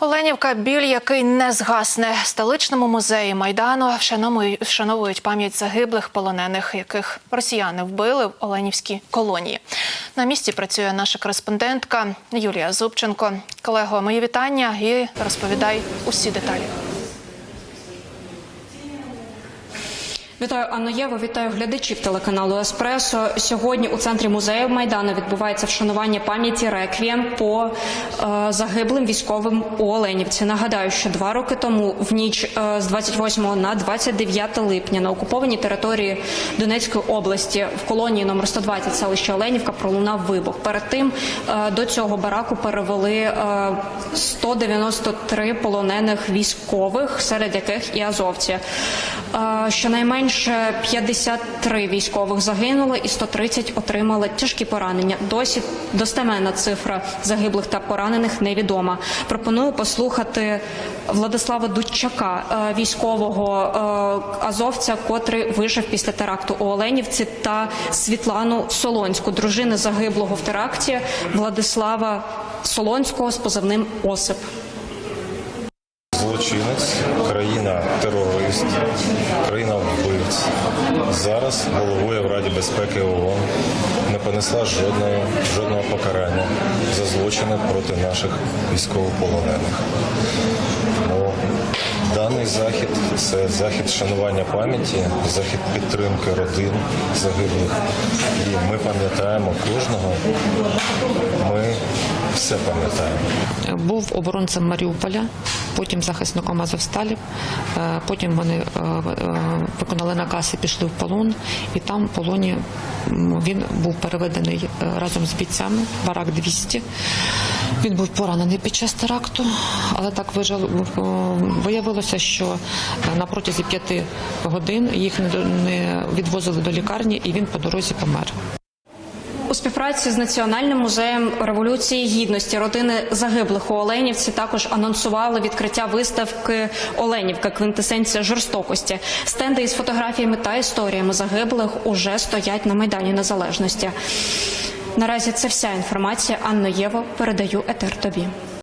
Оленівка біль, який не згасне. Столичному музеї майдану вшановують пам'ять загиблих полонених, яких росіяни вбили в Оленівській колонії. На місці працює наша кореспондентка Юлія Зубченко. Колего, мої вітання і розповідай усі деталі. Вітаю Анну Єво, вітаю глядачів телеканалу Еспресо. Сьогодні у центрі музею Майдану відбувається вшанування пам'яті реквієм по е, загиблим військовим у Оленівці. Нагадаю, що два роки тому, в ніч е, з 28 на 29 липня, на окупованій території Донецької області в колонії номер 120 селища Оленівка пролунав вибух. Перед тим е, до цього бараку перевели е, 193 полонених військових, серед яких і азовці. Е, Щонайменше 53 військових загинули і 130 отримали тяжкі поранення. Досі достеменна цифра загиблих та поранених невідома. Пропоную послухати Владислава Дудчака, е, військового е, азовця, котрий вижив після теракту у Оленівці, та Світлану Солонську, дружини загиблого в теракті Владислава Солонського з позивним Осип. Злочинець, країна терорист, країна вбивць. Зараз головує в Раді безпеки ООН, не понесла жодного, жодного покарання за злочини проти наших військовополонених. Тому даний захід це захід шанування пам'яті, захід підтримки родин загиблих. І ми пам'ятаємо кожного. Ми все пам'ятаємо. Був оборонцем Маріуполя, потім захисником Азовсталі. Е, Потім вони е, е, виконали наказ і пішли в полон. І там в полоні він був переведений разом з бійцями, барак 200. Він був поранений під час теракту, але так е, виявилося, що е, на протязі п'яти годин їх не відвозили до лікарні, і він по дорозі помер. У співпраці з Національним музеєм революції гідності родини загиблих у Оленівці також анонсували відкриття виставки Оленівка квінтесенція жорстокості. Стенди із фотографіями та історіями загиблих уже стоять на майдані Незалежності. Наразі це вся інформація. Анно Єво передаю етер тобі.